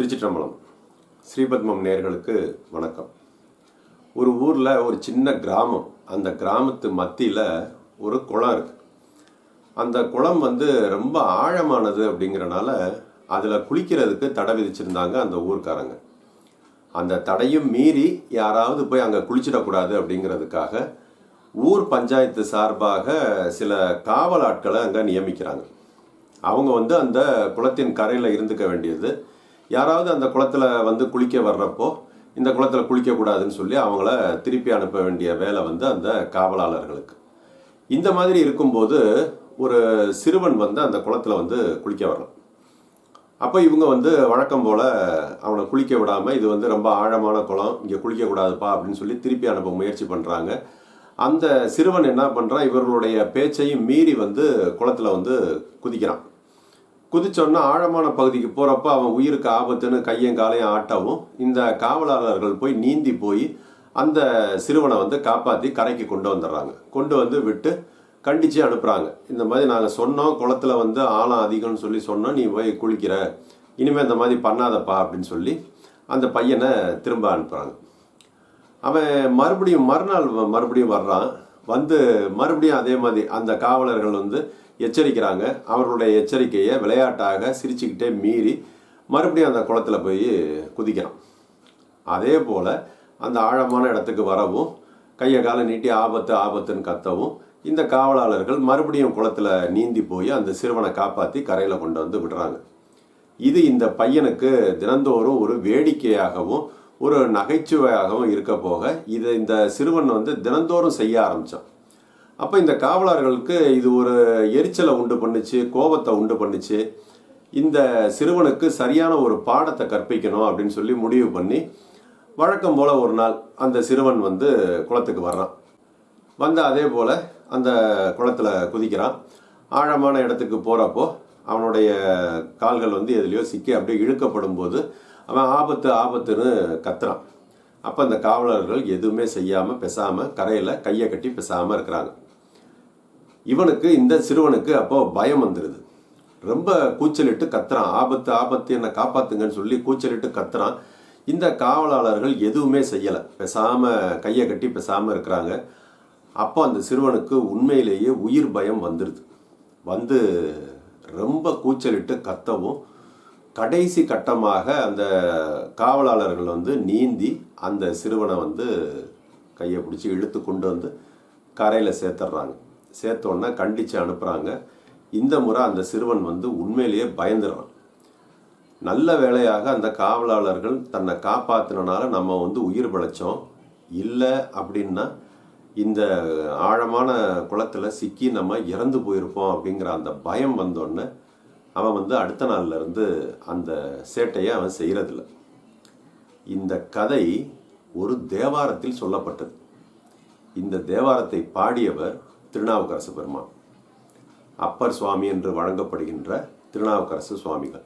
திருச்சிற்றம்பலம். ஸ்ரீபத்மம் நேர்களுக்கு வணக்கம். ஒரு ஊரில் ஒரு சின்ன கிராமம். அந்த கிராமத்து மத்தியில் ஒரு குளம் இருக்கு. அந்த குளம் வந்து ரொம்ப ஆழமானது அப்படிங்கிறனால அதில் குளிக்கிறதுக்கு தடை விதிச்சிருந்தாங்க அந்த ஊர்க்காரங்க. அந்த தடையும் மீறி யாராவது போய் அங்கே குளிச்சிடக்கூடாது அப்படிங்கிறதுக்காக ஊர் பஞ்சாயத்து சார்பாக சில காவல் ஆட்களை அங்கே நியமிக்கிறாங்க. அவங்க வந்து அந்த குளத்தின் கரையில் இருந்துக்க வேண்டியது. யாராவது அந்த குளத்தில் வந்து குளிக்க வர்றப்போ இந்த குளத்தில் குளிக்கக்கூடாதுன்னு சொல்லி அவங்கள திருப்பி அனுப்ப வேண்டிய வேலை வந்து அந்த காவலாளர்களுக்கு. இந்த மாதிரி இருக்கும்போது ஒரு சிறுவன் வந்து அந்த குளத்தில் வந்து குளிக்க வரலாம். அப்போ இவங்க வந்து வழக்கம் போல் அவனை குளிக்க விடாமல் இது வந்து ரொம்ப ஆழமான குளம் இங்கே குளிக்கக்கூடாதுப்பா அப்படின்னு சொல்லி திருப்பி அனுப்ப முயற்சி பண்ணுறாங்க அந்த சிறுவன் என்ன பண்ணுறான் இவர்களுடைய பேச்சையும் மீறி வந்து குளத்தில் வந்து குதிக்கிறான். குதிச்சோன்னா ஆழமான பகுதிக்கு போகிறப்ப அவன் உயிருக்கு ஆபத்துன்னு கையும் காலையும் ஆட்டவும் இந்த காவலாளர்கள் போய் நீந்தி போய் அந்த சிறுவனை வந்து காப்பாற்றி கரைக்கு கொண்டு வந்துடுறாங்க. கொண்டு வந்து விட்டு கண்டித்து அனுப்புகிறாங்க இந்த மாதிரி நாங்கள் சொன்னோம். குளத்துல வந்து ஆழம் அதிகம்னு சொல்லி சொன்னோம். நீ போய் குளிக்கிற. இனிமேல் இந்த மாதிரி பண்ணாதப்பா அப்படின்னு சொல்லி அந்த பையனை திரும்ப அனுப்புகிறாங்க அவன் மறுபடியும் மறுநாள் மறுபடியும் வர்றான். வந்து மறுபடியும் அதே மாதிரி அந்த காவலர்கள் வந்து எச்சரிக்கிறாங்க. அவர்களுடைய எச்சரிக்கையை விளையாட்டாக சிரிச்சுக்கிட்டே மீறி மறுபடியும் அந்த குளத்தில் போய் குதிக்கிறான் அதே போல் அந்த ஆழமான இடத்துக்கு வரவும் கையை காலை நீட்டி ஆபத்து ஆபத்துன்னு கத்தவும் இந்த காவலாளர்கள் மறுபடியும் குளத்தில் நீந்தி போய் அந்த சிறுவனை காப்பாற்றி கரையில் கொண்டு வந்து விடுறாங்க. இது இந்த பையனுக்கு தினந்தோறும் ஒரு வேடிக்கையாகவும் ஒரு நகைச்சுவையாகவும் இருக்க போக இதை இந்த சிறுவன் வந்து தினந்தோறும் செய்ய ஆரம்பித்தான் அப்போ இந்த காவலர்களுக்கு இது ஒரு எரிச்சலை உண்டு பண்ணுச்சு கோபத்தை உண்டு பண்ணுச்சு. இந்த சிறுவனுக்கு சரியான ஒரு பாடத்தை கற்பிக்கணும் அப்படின்னு சொல்லி முடிவு பண்ணி வழக்கம் போல் ஒரு நாள் அந்த சிறுவன் வந்து குளத்துக்கு வர்றான். வந்து அதே போல் அந்த குளத்தில் குதிக்கிறான். ஆழமான இடத்துக்கு போகிறப்போ அவனுடைய கால்கள் வந்து எதுலேயோ சிக்கி அப்படியே இழுக்கப்படும் போது அவன் ஆபத்து ஆபத்துன்னு கத்துறான். அப்போ அந்த காவலர்கள் எதுவுமே செய்யாமல் பெசாமல் கரையில் கையை கட்டி பெசாமல் இருக்கிறாங்க. இவனுக்கு இந்த சிறுவனுக்கு அப்போ பயம் வந்துடுது ரொம்ப கூச்சலிட்டு கத்துறான். ஆபத்து ஆபத்து என்னை காப்பாத்துங்கன்னு சொல்லி கூச்சலிட்டு கத்துறான். இந்த காவலாளர்கள் எதுவுமே செய்யலை. பெசாம கையை கட்டி பெசாம இருக்கிறாங்க. அப்போ அந்த சிறுவனுக்கு உண்மையிலேயே உயிர் பயம் வந்துடுது வந்து ரொம்ப கூச்சலிட்டு கத்தவும் கடைசி கட்டமாக அந்த காவலாளர்கள் வந்து நீந்தி அந்த சிறுவனை வந்து கையை பிடிச்சி இழுத்து கொண்டு வந்து கரையில் சேர்த்துட்றாங்க சேர்த்தோன்னே கண்டித்து அனுப்புகிறாங்க இந்த முறை அந்த சிறுவன் வந்து உண்மையிலேயே பயந்துடுறான் நல்ல வேளையாக அந்த காவலாளர்கள் தன்னை காப்பாற்றினால நம்ம வந்து உயிர் பிழைச்சோம். இல்லை அப்படின்னா இந்த ஆழமான குளத்தில் சிக்கி நம்ம இறந்து போயிருப்போம் அப்படிங்கிற அந்த பயம் வந்தோடனே அவன் வந்து அடுத்த நாள்லேருந்து அந்த சேட்டையை அவன் செய்கிறதில்ல இந்த கதை ஒரு தேவாரத்தில் சொல்லப்பட்டது. இந்த தேவாரத்தை பாடியவர் திருநாவுக்கரசு பெருமான். அப்பர் சுவாமி என்று வழங்கப்படுகின்ற திருநாவுக்கரசு சுவாமிகள்.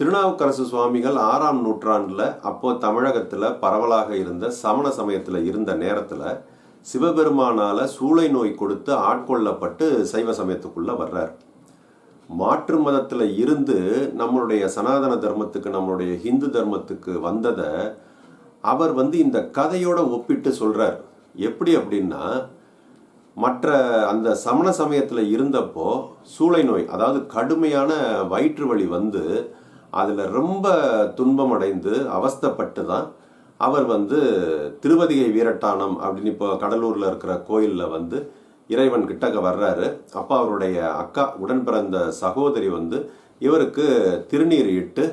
திருநாவுக்கரசு சுவாமிகள் ஆறாம் நூற்றாண்டில் அப்போ தமிழகத்தில் பரவலாக இருந்த சமண சமயத்தில் இருந்த நேரத்தில் சிவபெருமானால் சூளை நோய் கொடுத்து ஆட்கொள்ளப்பட்டு சைவ சமயத்துக்குள்ளே வர்றார். மாற்று மதத்தில் இருந்து நம்மளுடைய சனாதன தர்மத்துக்கு நம்மளுடைய ஹிந்து தர்மத்துக்கு வந்ததை அவர் வந்து இந்த கதையோட ஒப்பிட்டு சொல்கிறார் எப்படி அப்படின்னா மற்ற அந்த சமண சமயத்தில் இருந்தப்போ சூளை நோய் அதாவது கடுமையான வயிற்று வலி வந்து அதில் ரொம்ப துன்பம் அடைந்து தான் அவர் வந்து திருவதிகை வீரட்டானம் அப்படின்னு இப்போ கடலூரில் இருக்கிற கோயிலில் வந்து இறைவன் கிட்டக்க வர்றாரு. அப்போ அவருடைய அக்கா உடன் பிறந்த சகோதரி வந்து இவருக்கு திருநீர் இட்டு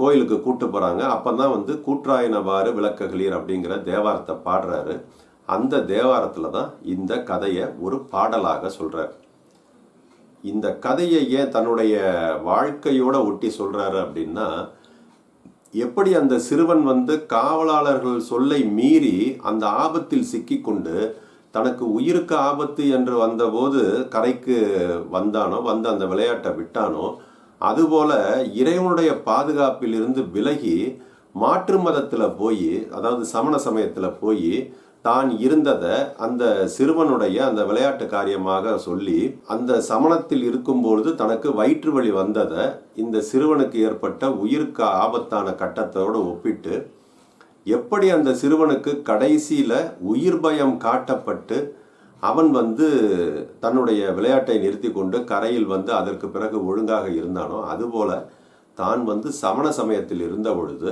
கோயிலுக்கு கூட்டு போகிறாங்க அப்போ தான் வந்து கூற்றாயினவாறு விளக்ககளீர் அப்படிங்கிற தேவாரத்தை பாடுறாரு. அந்த தேவாரத்தில் தான் இந்த கதையை ஒரு பாடலாக சொல்கிறார் இந்த கதையை ஏன் தன்னுடைய வாழ்க்கையோட ஒட்டி சொல்கிறாரு அப்படின்னா எப்படி அந்த சிறுவன் வந்து காவலாளர்கள் சொல்லை மீறி அந்த ஆபத்தில் சிக்கிக்கொண்டு தனக்கு உயிருக்கு ஆபத்து என்று வந்தபோது கரைக்கு வந்தானோ வந்து அந்த விளையாட்டை விட்டானோ அதுபோல இறைவனுடைய பாதுகாப்பில் இருந்து விலகி மாற்று மதத்தில் போய் அதாவது சமண சமயத்தில் போய் தான் இருந்ததை அந்த சிறுவனுடைய அந்த விளையாட்டு காரியமாக சொல்லி அந்த சமணத்தில் இருக்கும்பொழுது தனக்கு வயிற்று வலி வந்ததை இந்த சிறுவனுக்கு ஏற்பட்ட உயிருக்கு ஆபத்தான கட்டத்தோடு ஒப்பிட்டு எப்படி அந்த சிறுவனுக்கு கடைசியில் உயிர் பயம் காட்டப்பட்டு அவன் வந்து தன்னுடைய விளையாட்டை நிறுத்தி கொண்டு கரையில் வந்து அதற்கு பிறகு ஒழுங்காக இருந்தானோ அதுபோல தான் வந்து சமண சமயத்தில் இருந்த பொழுது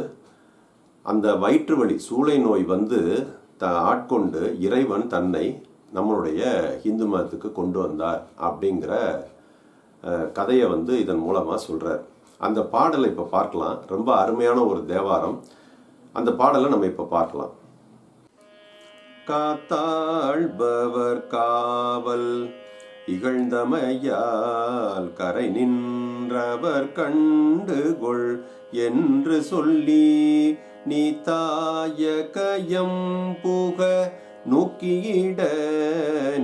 அந்த வயிற்று வலி சூளை நோய் வந்து த ஆட்கொண்டு இறைவன் தன்னை நம்மளுடைய இந்து மதத்துக்கு கொண்டு வந்தார் அப்படிங்கிற கதையை வந்து இதன் மூலமாக சொல்கிறார் அந்த பாடலை இப்போ பார்க்கலாம். ரொம்ப அருமையான ஒரு தேவாரம். அந்த பாடலை நம்ம இப்போ பார்க்கலாம். காத்தாழ்பவர் காவல் இகழ்ந்தமையால் கரை நின்றவர் கண்டுகொள் என்று சொல்லி நீ புக நோக்கியிட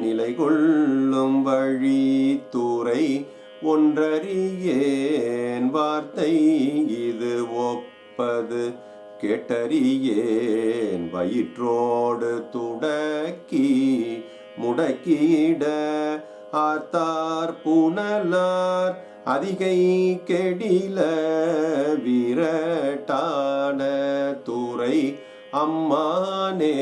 நிலை கொள்ளும் வழி துறை ஒன்றறியேன் வார்த்தை இது ஒப்பது கேட்டறியேன் வயிற்றோடு துடக்கி முடக்கிட ஆர்த்தார் புனலார் அதிகை கெடில வீரட்டான துறை அம்மானே.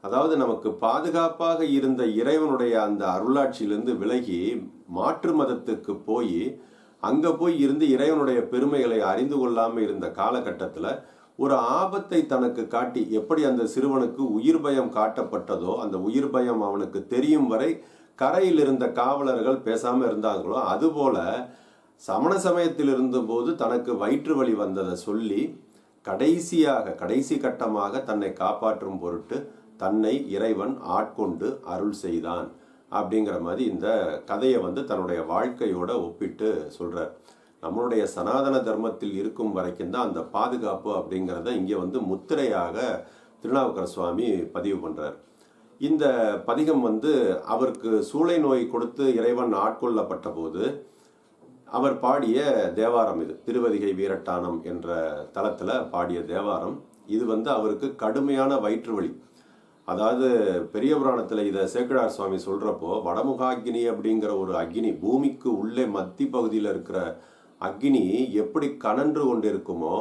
அதாவது நமக்கு பாதுகாப்பாக இருந்த இறைவனுடைய அந்த அருளாட்சியிலிருந்து விலகி மாற்று மதத்துக்கு போய் அங்க போய் இருந்து இறைவனுடைய பெருமைகளை அறிந்து கொள்ளாமல் இருந்த காலகட்டத்தில் ஒரு ஆபத்தை தனக்கு காட்டி எப்படி அந்த சிறுவனுக்கு உயிர் பயம் காட்டப்பட்டதோ அந்த உயிர் பயம் அவனுக்கு தெரியும் வரை கரையில் இருந்த காவலர்கள் பேசாம இருந்தாங்களோ அதுபோல சமண சமயத்தில் இருந்தபோது தனக்கு வயிற்று வலி வந்ததை சொல்லி கடைசியாக கடைசி கட்டமாக தன்னை காப்பாற்றும் பொருட்டு தன்னை இறைவன் ஆட்கொண்டு அருள் செய்தான். அப்படிங்கிற மாதிரி இந்த கதையை வந்து தன்னுடைய வாழ்க்கையோட ஒப்பிட்டு சொல்றார். நம்மளுடைய சனாதன தர்மத்தில் இருக்கும் வரைக்கும் தான் அந்த பாதுகாப்பு அப்படிங்கிறத இங்கே வந்து முத்திரையாக திருநாவுக்கர சுவாமி பதிவு பண்ணுறார் இந்த பதிகம் வந்து அவருக்கு சூளை நோய் கொடுத்து இறைவன் ஆட்கொள்ளப்பட்ட போது அவர் பாடிய தேவாரம் இது திருவதிகை வீரட்டானம் என்ற தளத்தில் பாடிய தேவாரம். இது வந்து அவருக்கு கடுமையான வயிற்று வலி அதாவது பெரிய புராணத்தில் இதை சேக்கடார் சுவாமி சொல்கிறப்போ வடமுகாகினி அப்படிங்கிற ஒரு அக்னி பூமிக்கு உள்ளே மத்தி பகுதியில் இருக்கிற அக்னி எப்படி கனன்று கொண்டிருக்குமோ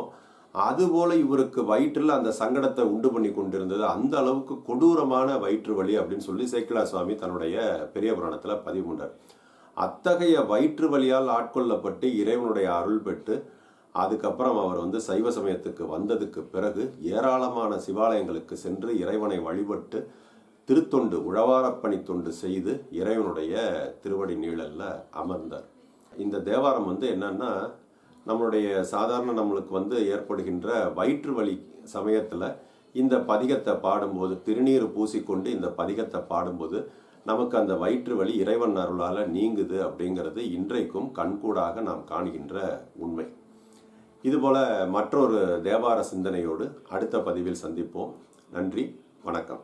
அதுபோல இவருக்கு வயிற்றில் அந்த சங்கடத்தை உண்டு பண்ணி கொண்டிருந்தது. அந்த அளவுக்கு கொடூரமான வயிற்று வலி அப்படின்னு சொல்லி சேக்கிலா சுவாமி தன்னுடைய பெரிய புராணத்தில் பதிவு பண்றார். அத்தகைய வயிற்று வலியால் ஆட்கொள்ளப்பட்டு இறைவனுடைய அருள் பெற்று அதுக்கப்புறம் அவர் வந்து சைவ சமயத்துக்கு வந்ததுக்கு பிறகு ஏராளமான சிவாலயங்களுக்கு சென்று இறைவனை வழிபட்டு திருத்தொண்டு உழவாரப்பணி தொண்டு செய்து இறைவனுடைய திருவடி நீழல்ல அமர்ந்தார். இந்த தேவாரம் வந்து என்னன்னா நம்மளுடைய சாதாரண நம்மளுக்கு வந்து ஏற்படுகின்ற வயிற்று வலி சமயத்தில் இந்த பதிகத்தை பாடும்போது திருநீர் பூசிக்கொண்டு இந்த பதிகத்தை பாடும்போது நமக்கு அந்த வயிற்று வலி இறைவன் அருளால் நீங்குது அப்படிங்கிறது இன்றைக்கும் கண்கூடாக நாம் காணுகின்ற உண்மை. இதுபோல மற்றொரு தேவார சிந்தனையோடு அடுத்த பதிவில் சந்திப்போம். நன்றி வணக்கம்.